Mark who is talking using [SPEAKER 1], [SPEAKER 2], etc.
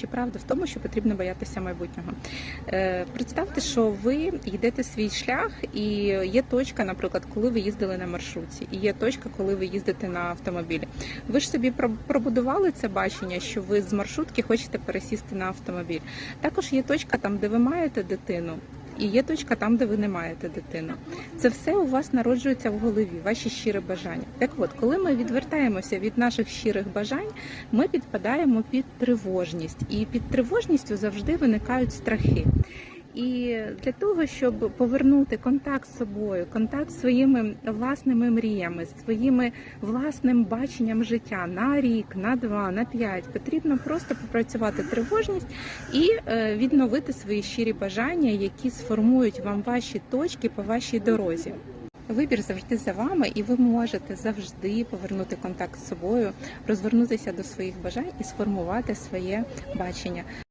[SPEAKER 1] Чи правда в тому, що потрібно боятися майбутнього? Е, представте, що ви йдете свій шлях, і є точка, наприклад, коли ви їздили на маршрутці, і є точка, коли ви їздите на автомобілі. Ви ж собі пробудували це бачення, що ви з маршрутки хочете пересісти на автомобіль. Також є точка там, де ви маєте дитину. І є точка там, де ви не маєте дитину. Це все у вас народжується в голові, ваші щирі бажання. Так от, коли ми відвертаємося від наших щирих бажань, ми підпадаємо під тривожність, і під тривожністю завжди виникають страхи. І для того, щоб повернути контакт з собою, контакт з своїми власними мріями, з своїми власним баченням життя на рік, на два, на п'ять, потрібно просто попрацювати тривожність і е, відновити свої щирі бажання, які сформують вам ваші точки по вашій дорозі. Вибір завжди за вами, і ви можете завжди повернути контакт з собою, розвернутися до своїх бажань і сформувати своє бачення.